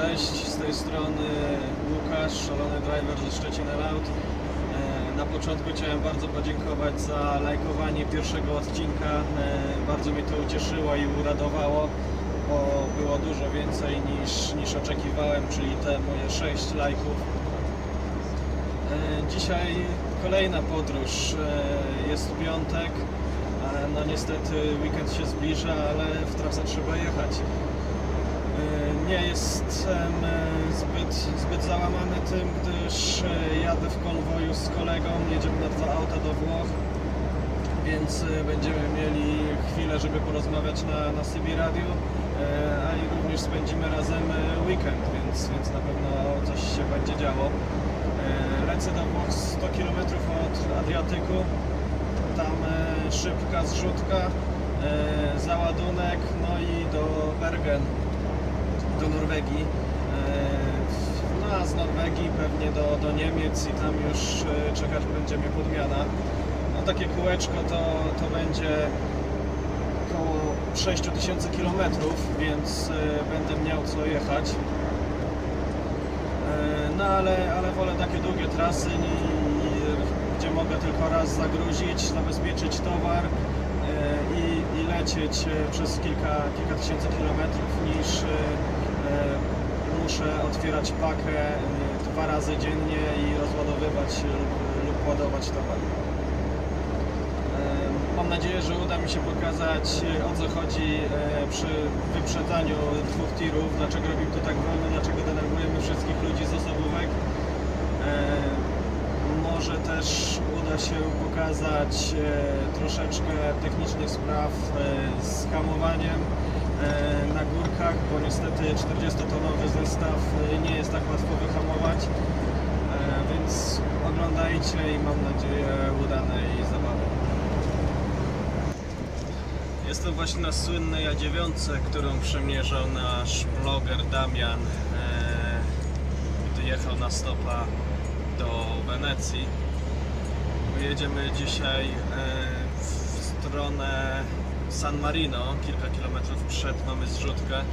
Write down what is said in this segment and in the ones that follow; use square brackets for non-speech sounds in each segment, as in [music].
Cześć, z tej strony Łukasz, szalony driver ze Szczecina Loud. E, Na początku chciałem bardzo podziękować za lajkowanie pierwszego odcinka. E, Bardzo mnie to ucieszyło i uradowało, bo było dużo więcej niż, niż oczekiwałem, czyli te moje 6 lajków. E, Dzisiaj kolejna podróż. Jest piątek. No niestety weekend się zbliża, ale w trasę trzeba jechać. Nie jestem e, zbyt, zbyt załamany tym, gdyż e, jadę w konwoju z kolegą, jedziemy na dwa auta do Włoch, więc e, będziemy mieli chwilę, żeby porozmawiać na, na CB Radio, a i również spędzimy razem weekend, więc, więc na pewno coś się będzie działo. Lecę do Włoch 100 km od Adriatyku, tam szybka zrzutka, załadunek, no i do Bergen do Norwegii. E, No a z Norwegii pewnie do, do Niemiec i tam już e, czekać będzie mnie podmiana. No takie kółeczko to, to będzie około 6000 km, więc e, będę miał co jechać. No ale, ale wolę takie długie trasy, gdzie mogę tylko raz zagruzić, zabezpieczyć towar i, i lecieć przez kilka, kilka tysięcy kilometrów niż muszę otwierać pakę e, dwa razy dziennie i rozładowywać lub, lub ładować towar. E, Mam nadzieję, że uda mi się pokazać o co chodzi przy wyprzedzaniu dwóch tirów, dlaczego robimy to tak wolno, dlaczego denerwujemy wszystkich ludzi z osobówek. Może też uda się pokazać troszeczkę technicznych spraw z hamowaniem na górkach, bo niestety 40-tonowy zestaw e, nie jest tak łatwo wyhamować. E, Więc oglądajcie i mam nadzieję udanej zabawy. Jestem właśnie na słynnej A9, którą przemierzał nasz bloger Damian, e, gdy jechał na stopa do Wenecji. Jedziemy dzisiaj e, w stronę San Marino, kilka kilometrów przed mamy zrzutkę.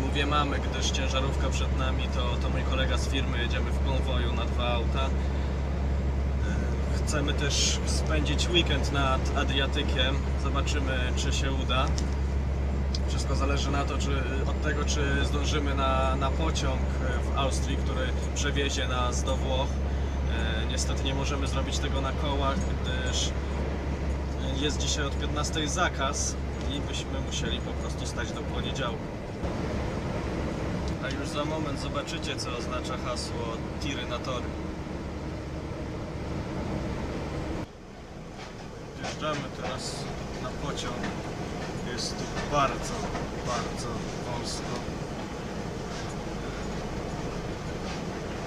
Mówię mamy, gdyż ciężarówka przed nami to, to mój kolega z firmy, jedziemy w konwoju na dwa auta. E, Chcemy też spędzić weekend nad Adriatykiem. Zobaczymy, czy się uda. Wszystko zależy na to, czy, od tego, czy zdążymy na, na pociąg w Austrii, który przewiezie nas do Włoch. E, niestety nie możemy zrobić tego na kołach, gdyż jest dzisiaj od 15 zakaz i byśmy musieli po prostu stać do poniedziałku. A już za moment zobaczycie, co oznacza hasło tiry na tory. Wjeżdżamy teraz na pociąg. Jest tu bardzo, bardzo wąsko.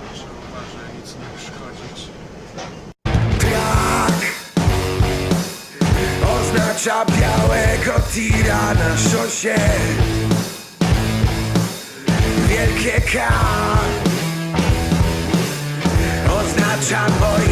Proszę uważać, nic nie uszkodzić. Oznacza białego tira na szosie. Wielkie K. Oznacza mojego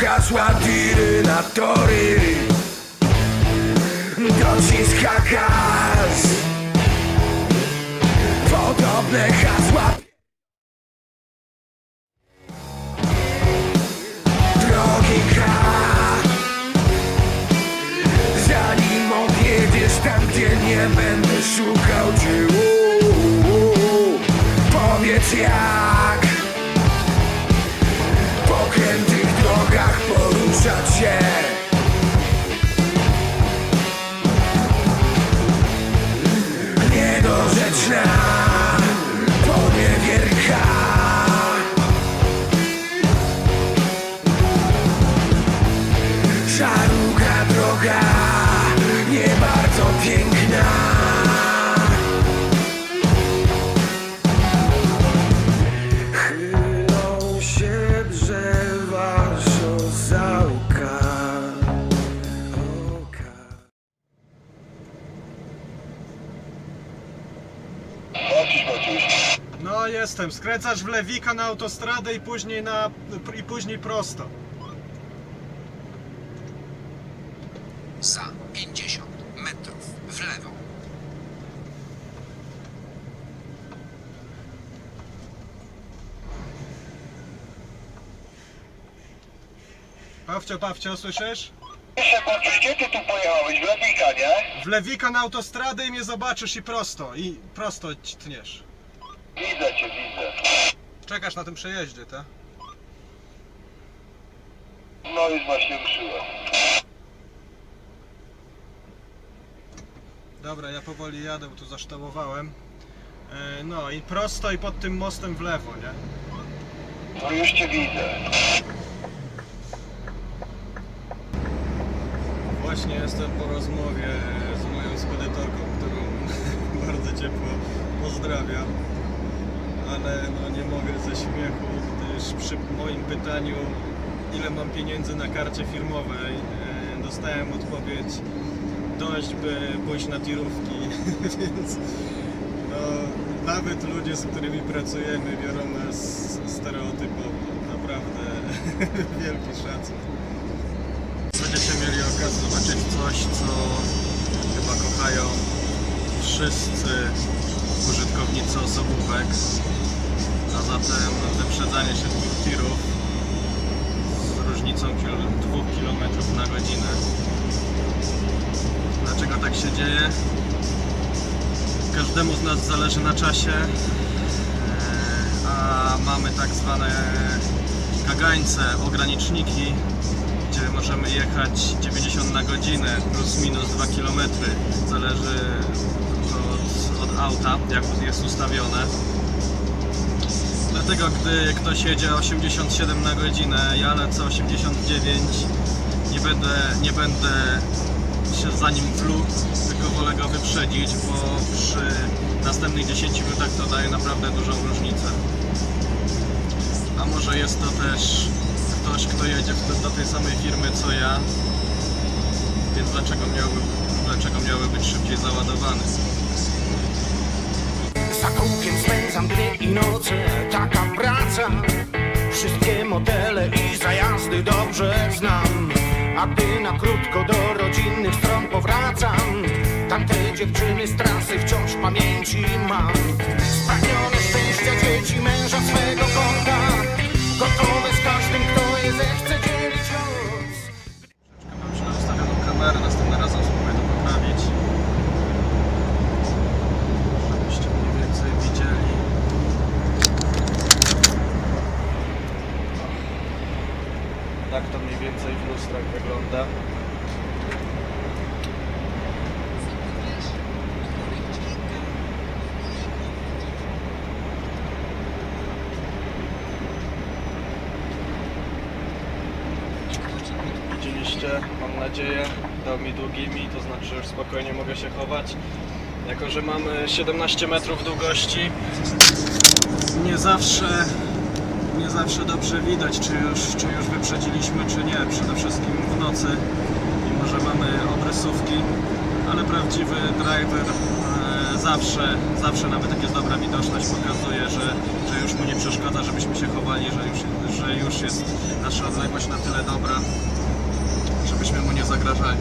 hasła tiry na tory. Docisk hakas Podobne hasła. Drogi K. Zanim odjedziesz tam gdzie nie będę szukał cię. Powiedz ja. Poruszać się jestem, skręcasz w lewika na autostradę i później na i później prosto. Za 50 metrów w lewo. Pawcio, Pawcio, słyszysz? Kurczę, gdzie ty tu pojechałeś? W Lewika, nie? W lewika na autostradę i mnie zobaczysz i prosto, i prosto tniesz. Widzę cię, widzę. Czekasz na tym przejeździe, tak? No już właśnie ruszyłem. Dobra, ja powoli jadę, bo tu zaształowałem. E, No i prosto i pod tym mostem w lewo, nie? No już cię widzę. Właśnie jestem po rozmowie z moją spedytorką, którą [laughs] bardzo ciepło pozdrawiam. Ale no nie mogę ze śmiechu, gdyż przy moim pytaniu ile mam pieniędzy na karcie firmowej e, dostałem odpowiedź dość by pójść na tirówki, [laughs] więc no, nawet ludzie, z którymi pracujemy biorą nas stereotypowo. Naprawdę [laughs] wielki szacun. Będziecie mieli okazję zobaczyć coś, co chyba kochają wszyscy użytkownicy osobówek, a zatem wyprzedzanie się dwóch tirów z różnicą 2 km na godzinę. Dlaczego tak się dzieje? Każdemu z nas zależy na czasie, e, a mamy tak zwane kagańce, ograniczniki, gdzie możemy jechać 90 na godzinę plus minus 2 km. Zależy auta, jak jest ustawione. Dlatego gdy ktoś jedzie 87 na godzinę, ja lecę 89, nie będę, nie będę się za nim pluł, tylko wolę go wyprzedzić, bo przy następnych 10 minutach to daje naprawdę dużą różnicę. A może jest to też ktoś, kto jedzie do tej samej firmy co ja, więc dlaczego miałby, dlaczego miałby być szybciej załadowany? Kółkiem spędzam dnie i noce, taka praca. Wszystkie modele i zajazdy dobrze znam. A gdy na krótko do rodzinnych stron powracam. Tamte dziewczyny z trasy wciąż pamięci mam. Spragnione szczęścia dzieci, męża swego konta więcej w lustrach wygląda. Widzieliście, mam nadzieję, dał mi długimi, to znaczy już spokojnie mogę się chować. Jako, że mamy 17 metrów długości, nie zawsze, nie zawsze dobrze widać, czy już, czy już wyprzedziliśmy, czy nie. Przede wszystkim w nocy, mimo że mamy obrysówki, ale prawdziwy driver e, zawsze, zawsze nawet jak jest dobra widoczność pokazuje, że, że już mu nie przeszkadza, żebyśmy się chowali, że już, że już jest nasza odległość na tyle dobra, żebyśmy mu nie zagrażali.